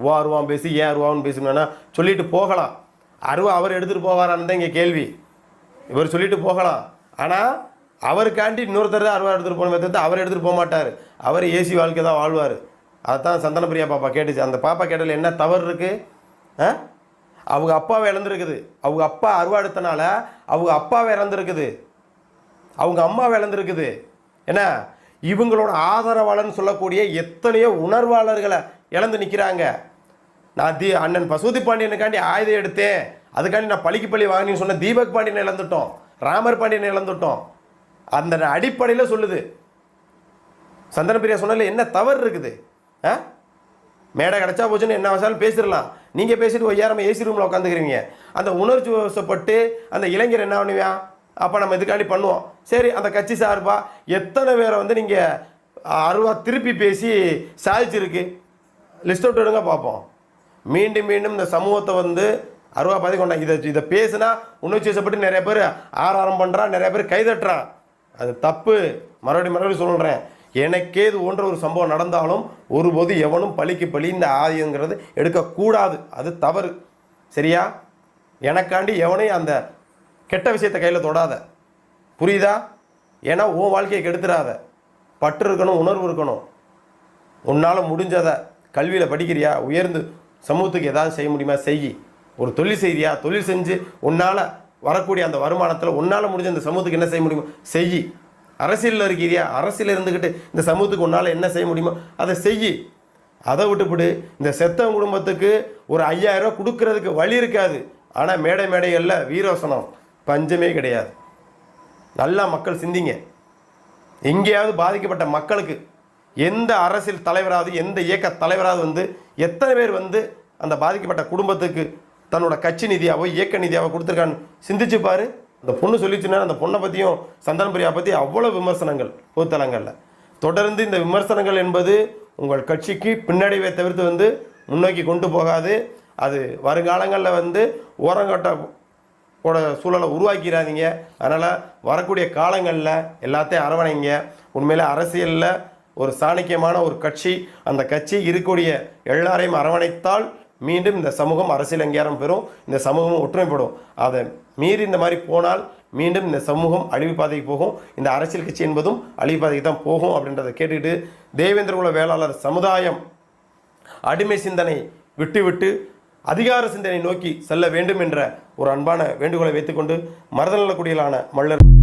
ஓ அருவான் பேசி ஏன் அருவான்னு பேசணும்னா சொல்லிட்டு போகலாம். அருவா அவர் எடுத்துகிட்டு போவாரான்னு தான் இங்கே கேள்வி. இவர் சொல்லிட்டு போகலாம். ஆனால் அவருக்காண்டி இன்னொருத்தர் தான் அருவா எடுத்துகிட்டு போகணுமே தவிர்த்து அவர் எடுத்துகிட்டு போக மாட்டார். அவர் ஏசி வாழ்க்கை தான் வாழ்வார். அதுதான் சந்தன பிரியா பாப்பா கேட்டுச்சு. அந்த பாப்பா கேட்டதில் என்ன தவறு இருக்குது ஆ? அவங்க அப்பாவை இழந்திருக்குது. அவங்க அப்பா அருவா எடுத்தனால அவங்க அப்பாவை இறந்துருக்குது அவங்க அம்மாவை இழந்திருக்குது. என்ன? இவங்களோட ஆதரவாளர்னு சொல்லக்கூடிய எத்தனையோ உணர்வாளர்களை இழந்து நிற்கிறாங்க நான் தி அண்ணன் பசூதி பாண்டியனுக்காண்டி ஆயுதம் எடுத்தேன். அதுக்காண்டி நான் பழிக்கு பழி வாங்கினேன்னு சொன்ன தீபக் பாண்டியனை இழந்துட்டோம். ராமர் பாண்டியனை இழந்துட்டோம். அந்த அடிப்படையில் சொல்லுது. சந்தன பிரியா சொன்னதில் என்ன தவறு இருக்குது? ஆ? மேடை கிடச்சா போச்சுன்னு என்ன வச்சாலும் பேசிடலாம். நீங்கள் பேசிட்டு ஒய்யாரமாக ஏசி ரூமில் உட்காந்துக்கிறீங்க. அந்த உணர்ச்சி வசப்பட்டு அந்த இளைஞர் என்ன பண்ணுவியா? அப்போ நம்ம இதுக்காண்டி பண்ணுவோம். சரி அந்த கட்சி சார்பா எத்தனை பேரை வந்து நீங்கள் அருவா திருப்பி பேசி சாதிச்சிருக்கு? லிஸ்ட் அவுட் எடுங்க பார்ப்போம். மீண்டும் மீண்டும் இந்த சமூகத்தை வந்து அருவா பாதி கொண்டா. இதை இதை பேசுனா உணர்ச்சி நிறைய பேர் ஆராரம் பண்ணுறான் நிறைய பேர் கைதட்டுறான் அது தப்பு. மறுபடியும் மறுபடியும் சொல்கிறேன் எனக்கே இது போன்ற ஒரு சம்பவம் நடந்தாலும் ஒருபோது எவனும் பழிக்கு பழி இந்த ஆயுங்கிறது எடுக்கக்கூடாது. அது தவறு. சரியா? எனக்காண்டி எவனையும் அந்த கெட்ட விஷயத்தை கையில் தொடாத. புரியுதா? ஏன்னா உன் வாழ்க்கையை கெடுத்துடாத பற்று இருக்கணும் உணர்வு இருக்கணும். உன்னால் முடிஞ்சதை கல்வியில் படிக்கிறியா? உயர்ந்து சமூகத்துக்கு ஏதாவது செய்ய முடியுமா? செய் ஒரு தொழில் செய்தியா தொழில் செஞ்சு உன்னால் வரக்கூடிய அந்த வருமானத்தில் உன்னால் முடிஞ்ச இந்த சமூகத்துக்கு என்ன செய்ய முடியுமோ? செய் அரசியலில் இருக்கிறியா? அரசியல் இருந்துக்கிட்டு இந்த சமூகத்துக்கு உன்னால் என்ன செய்ய முடியுமோ? அதை செய் அதை விட்டுவிடு இந்த செத்தவன் குடும்பத்துக்கு ஒரு ஐயாயிரம் ரூபா கொடுக்கறதுக்கு வழி இருக்காது. ஆனால் மேடை மேடைகளில் வீரோசனம் பஞ்சமே கிடையாது. நல்லா மக்கள் சிந்திங்க. எங்கேயாவது பாதிக்கப்பட்ட மக்களுக்கு எந்த அரசியல் தலைவராவது எந்த இயக்க தலைவராவது வந்து எத்தனை பேர் வந்து அந்த பாதிக்கப்பட்ட குடும்பத்துக்கு தன்னோட கட்சி நிதியாவோ இயக்க நிதியாவோ கொடுத்துருக்கான்னு சிந்திச்சுப்பார். அந்த பொண்ணு சொல்லிச்சுன்னா அந்த பொண்ணை பற்றியும் சந்தன பிரியா பற்றி அவ்வளோ விமர்சனங்கள் பொதுத்தலங்களில். தொடர்ந்து இந்த விமர்சனங்கள் என்பது உங்கள் கட்சிக்கு பின்னடைவை தவிர்த்து வந்து முன்னோக்கி கொண்டு போகாது. அது வருங்காலங்களில் வந்து ஓரங்கட்ட ஓட சூழலை உருவாக்கிறாதீங்க அதனால் வரக்கூடிய காலங்களில் எல்லாத்தையும் அரவணைங்க. உண்மையில் அரசியலில் ஒரு சாணக்கியமான ஒரு கட்சி அந்த கட்சி இருக்கக்கூடிய எல்லாரையும் அரவணைத்தால் மீண்டும் இந்த சமூகம் அரசியல் அங்கீகாரம் பெறும் இந்த சமூகம் ஒற்றுமைப்படும் அதை மீறி இந்த மாதிரி போனால் மீண்டும் இந்த சமூகம் அழிவு பாதைக்கு போகும். இந்த அரசியல் கட்சி என்பதும் அழிவு பாதைக்கு தான் போகும் அப்படின்றத கேட்டுக்கிட்டு தேவேந்திரகுல வேளாளர் சமுதாயம் அடிமை சிந்தனை விட்டுவிட்டு அதிகார சிந்தனை நோக்கி செல்ல வேண்டும் என்ற ஒரு அன்பான வேண்டுகோளை வைத்துக்கொண்டு மருதநல குடியிலான மல்லர்